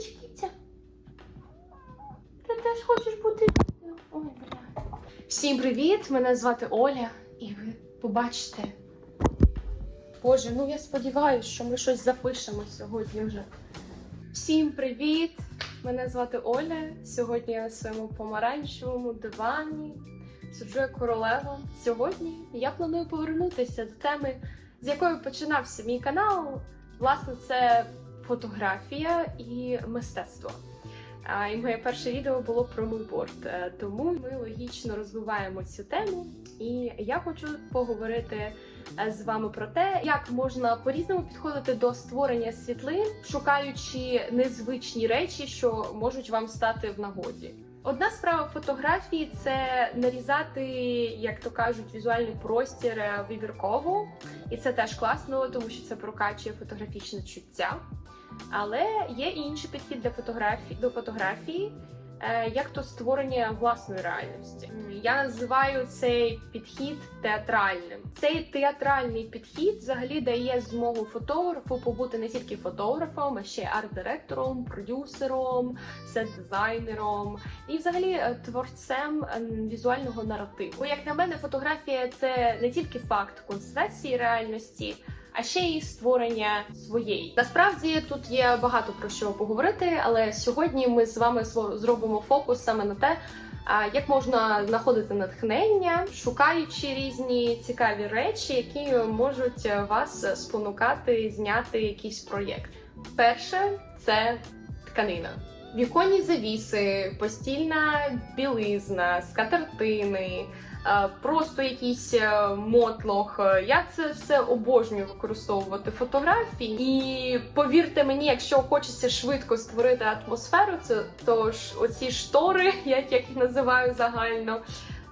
хочеш кіця? Ти теж хочеш бути. Ой. Всім привіт! Мене звати Оля, і ви побачите. Боже, ну я сподіваюся, що ми щось запишемо сьогодні вже. Всім привіт! Мене звати Оля. Сьогодні я на своєму помаранчевому дивані. Сиджу як королева. Сьогодні я планую повернутися до теми, з якої починався мій канал. Власне, це фотографія і мистецтво. І моє перше відео було про мудборд. Е, Тому ми логічно розвиваємо цю тему. І я хочу поговорити е, з вами про те, як можна по-різному підходити до створення світлин, шукаючи незвичні речі, що можуть вам стати в нагоді. Одна справа фотографії це нарізати, як то кажуть, візуальний простір е, вибірково, і це теж класно, тому що це прокачує фотографічне чуття. Але є і інший підхід для фотографії до фотографії, е, як то створення власної реальності. Я називаю цей підхід театральним. Цей театральний підхід взагалі дає змогу фотографу побути не тільки фотографом, а ще арт-директором, продюсером, сет-дизайнером і взагалі е, творцем е, візуального наративу. Як на мене, фотографія це не тільки факт констатації реальності. А ще й створення своєї. Насправді тут є багато про що поговорити, але сьогодні ми з вами зробимо фокус саме на те, як можна знаходити натхнення, шукаючи різні цікаві речі, які можуть вас спонукати зняти якийсь проєкт. Перше це тканина. Віконні завіси, постільна білизна, скатертини, просто якийсь е, мотлох. Е, Я це все обожнюю використовувати фотографії. І повірте мені, якщо хочеться швидко створити атмосферу, це то ж оці штори, як я їх називаю загально,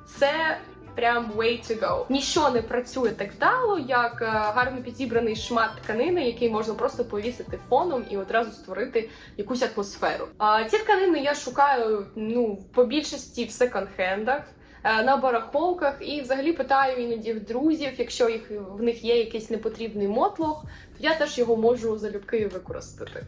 це. Прям way to go. Ніщо не працює так вдало, як е, гарно підібраний шмат тканини, який можна просто повісити фоном і одразу створити якусь атмосферу. А ці тканини я шукаю ну по більшості в секонд-хендах. Е, На барахолках і взагалі питаю іноді в друзів, якщо їх в них є якийсь непотрібний мотлох, то я теж його можу залюбки використати.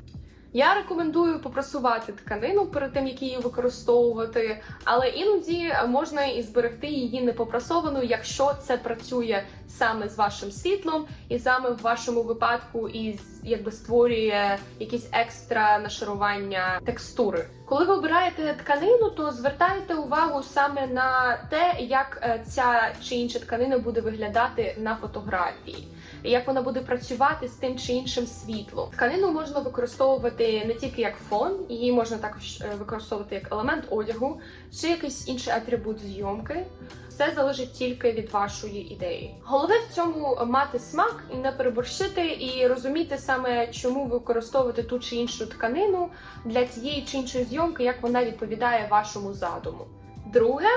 Я рекомендую попрасувати тканину перед тим, як її використовувати, але іноді можна і зберегти її непопрасованою, якщо це працює саме з вашим світлом, і саме в вашому випадку і якби створює якісь екстра нашарування текстури. Коли ви обираєте тканину, то звертайте увагу саме на те, як е, ця чи інша тканина буде виглядати на фотографії як вона буде працювати з тим чи іншим світлом. Тканину можна використовувати не тільки як фон, її можна також е, використовувати як елемент одягу чи якийсь інший атрибут зйомки. Все залежить тільки від вашої ідеї. Головне в цьому мати смак і не переборщити, і розуміти саме, чому використовувати ту чи іншу тканину для тієї чи іншої зйомки, як вона відповідає вашому задуму. Друге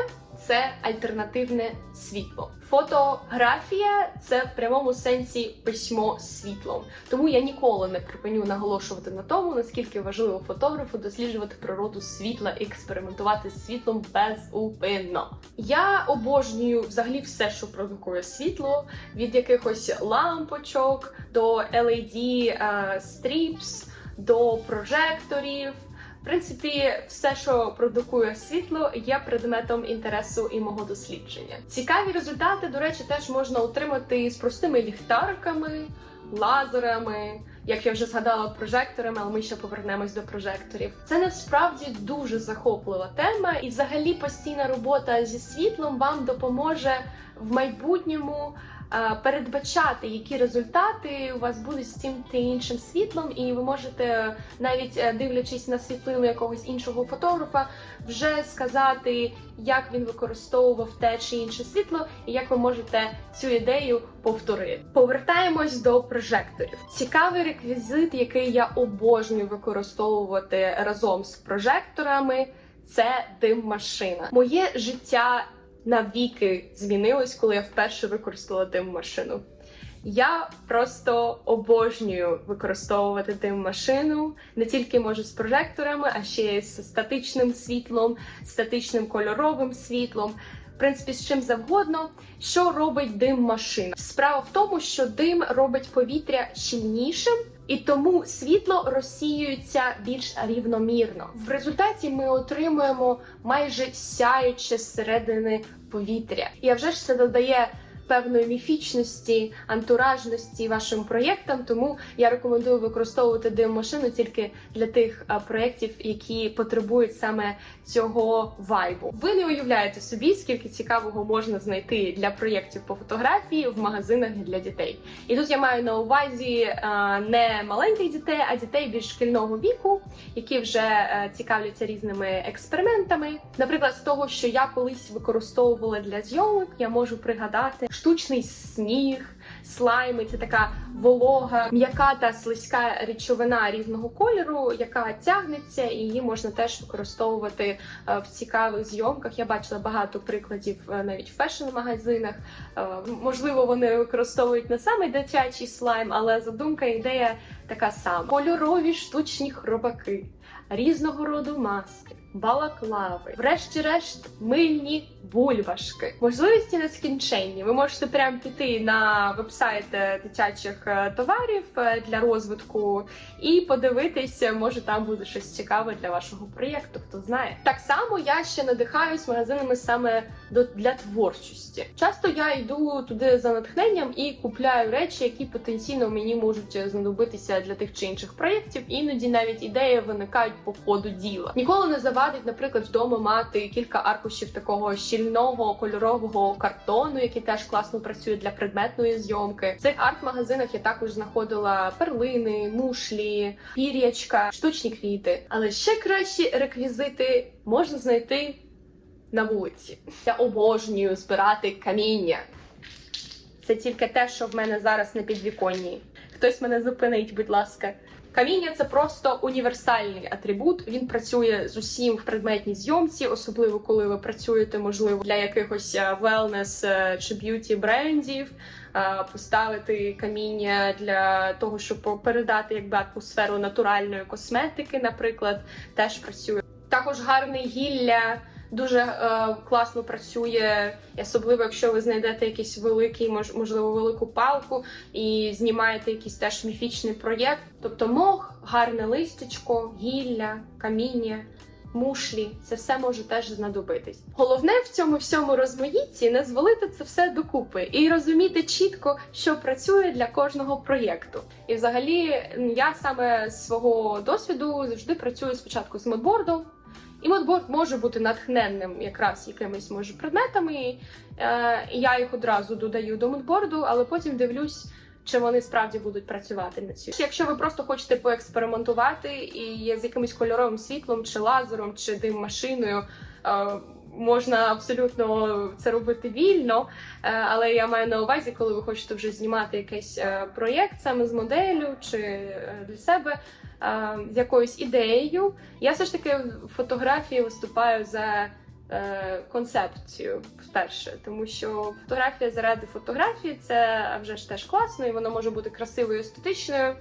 це альтернативне світло. Фотографія це в прямому сенсі письмо світлом. Тому я ніколи не припиню наголошувати на тому, наскільки важливо фотографу досліджувати природу світла і експериментувати з світлом безупинно. Я обожнюю взагалі все, що продукує світло, від якихось лампочок до LED е, стріпс, до прожекторів. Принципі, все, що продукує світло, є предметом інтересу і мого дослідження. Цікаві результати, до речі, теж можна отримати з простими ліхтариками, лазерами. Як я вже згадала прожекторами, але ми ще повернемось до прожекторів. Це насправді дуже захоплива тема, і взагалі постійна робота зі світлом вам допоможе в майбутньому передбачати, які результати у вас будуть з тим та іншим світлом, і ви можете навіть е, дивлячись на світлину якогось іншого фотографа, вже сказати, як він використовував те чи інше світло, і як ви можете цю ідею повторити. Повертаємось до прожекторів. Цікавий реквізит, який я обожнюю використовувати разом з прожекторами, це дим-машина. Моє життя навіки змінилось, коли я вперше використала дим-машину. Я просто обожнюю використовувати дим-машину не тільки може з прожекторами, а ще й з статичним світлом, статичним кольоровим світлом. В принципі, з чим завгодно. Що робить дим машина? Справа в тому, що дим робить повітря щільнішим, І тому світло розсіюється більш рівномірно. В результаті ми отримуємо майже сяюче зсередини повітря. І вже ж це додає певної міфічності, антуражності вашим проєктам. Тому я рекомендую використовувати дим-машину тільки для тих проєктів, які потребують саме цього вайбу. Ви не уявляєте собі, скільки цікавого можна знайти для проєктів по фотографії в магазинах для дітей. І тут я маю на увазі не маленьких дітей, а дітей більш шкільного віку, які вже е, цікавляться різними експериментами. Наприклад, з того, що я колись використовувала для зйомок, я можу пригадати штучний сніг, слайми. Це така волога, м'яка та слизька речовина різного кольору, яка тягнеться, і її можна теж використовувати е, в цікавих зйомках. Я бачила багато прикладів е, навіть в фешн-магазинах. Е, Можливо, вони використовують не саме дитячий слайм, але задумка ідея така сама: кольорові штучні хробаки, різного роду маски. Балаклави, врешті-решт, мильні бульбашки. Можливості нескінченні. Ви можете прямо піти на вебсайт е, дитячих е, товарів е, для розвитку і подивитися, може там буде щось цікаве для вашого проєкту. Хто знає. Так само я ще надихаюсь магазинами саме до для творчості. Часто я йду туди за натхненням і купляю речі, які потенційно мені можуть знадобитися для тих чи інших проєктів. Іноді навіть ідеї виникають по ходу діла. Ніколи не завадить, наприклад, вдома мати кілька аркушів такого щільного кольорового картону, який теж класно працює для предметної зйомки. В цих арт-магазинах я також знаходила перлини, мушлі, пір'ячка, штучні квіти. Але ще кращі реквізити можна знайти на вулиці. Я обожнюю збирати каміння. Це тільки те, що в мене зараз на підвіконні. Хтось мене зупинить, будь ласка. Каміння це просто універсальний атрибут. Він працює з усім в предметній зйомці, особливо коли ви працюєте, можливо, для якихось е, чи б'юті брендів. е, Поставити каміння для того, щоб передати якби атмосферу натуральної косметики, наприклад, теж працює. Також гарне гілля дуже е, класно працює, особливо якщо ви знайдете якийсь великий, мож, можливо, велику палку і знімаєте якийсь теж міфічний проєкт. Тобто мох, гарне листячко, гілля, каміння. Мушлі, це все може теж знадобитись. Головне в цьому всьому розмаїтті не звалити це все докупи і розуміти чітко, що працює для кожного проєкту. І взагалі я саме з свого досвіду завжди працюю спочатку з модбордом, і модборд може бути натхненним якраз якимись може предметами. Е, я їх одразу додаю до модборду, але потім дивлюсь, чи вони справді будуть працювати на цю. Якщо ви просто хочете поекспериментувати і з якимось кольоровим світлом, чи лазером, чи дим машиною. е, Можна абсолютно це робити вільно, е, але я маю на увазі, коли ви хочете вже знімати якийсь е, проєкт саме з моделлю чи е, для себе з якоюсь ідеєю. Я все ж таки в фотографії виступаю за концепцію вперше, тому що фотографія заради фотографії це вже ж теж класно, і воно може бути красивою, естетичною.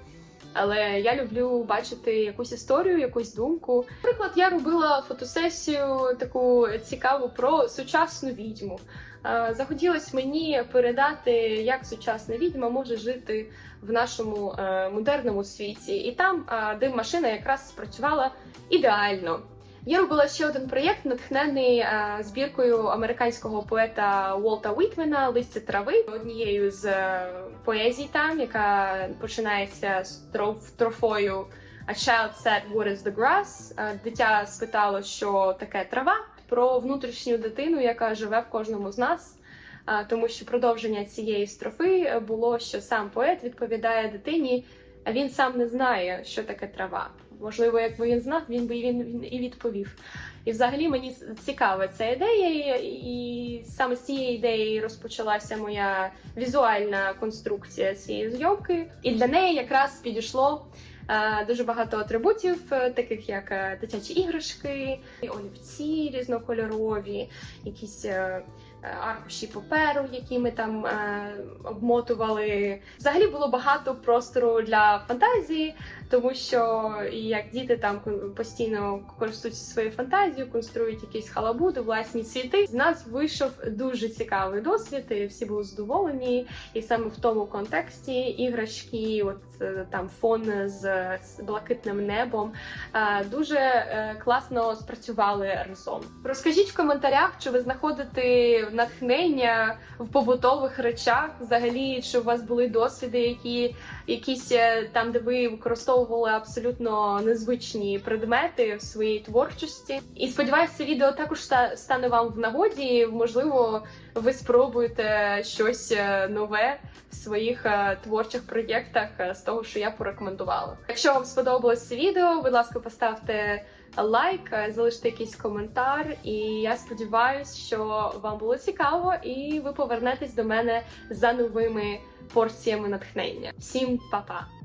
Але я люблю бачити якусь історію, якусь думку. Наприклад, я робила фотосесію таку цікаву про сучасну відьму. Е, Захотілося мені передати, як сучасна відьма може жити в нашому е, модерному світі, і там е, дим машина якраз спрацювала ідеально. Я робила ще один проєкт, натхнений е, збіркою американського поета Уолта Вітмена Листя трави, однією з е, поезій там, яка починається з троф, трофою A child said, what is the grass? Е, Дитя спитало, що таке трава, про внутрішню дитину, яка живе в кожному з нас. Тому що продовження цієї строфи було, що сам поет відповідає дитині, а він сам не знає, що таке трава. Можливо, якби він знав, він би він, він і відповів. І взагалі мені цікава ця ідея, і, саме з цієї ідеї розпочалася моя візуальна конструкція цієї зйомки. І для неї якраз підійшло е, дуже багато атрибутів, е, таких як е, дитячі іграшки, олівці різнокольорові, якісь. Е, Аркуші паперу, які ми там е, обмотували. Взагалі було багато простору для фантазії, тому що як діти там постійно користуються своєю фантазією, конструюють якісь халабуди, власні світи. З нас вийшов дуже цікавий досвід, і всі були задоволені. І саме в тому контексті іграшки, от е, там фон з блакитним небом, е, дуже е, класно спрацювали разом. Розкажіть в коментарях, чи ви знаходите натхнення в побутових речах, взагалі, чи у вас були досвіди, які якісь е, там, де ви використовували абсолютно незвичні предмети в своїй творчості. І сподіваюся, це відео також ста- стане вам в нагоді. Можливо, ви спробуєте щось е, нове в своїх е, творчих проєктах з того, що я порекомендувала. Якщо вам сподобалось це відео, будь ласка, поставте лайк, е, залиште якийсь коментар, і я сподіваюся, що вам було цікаво, і ви повернетесь до мене за новими порціями натхнення. Всім па-па!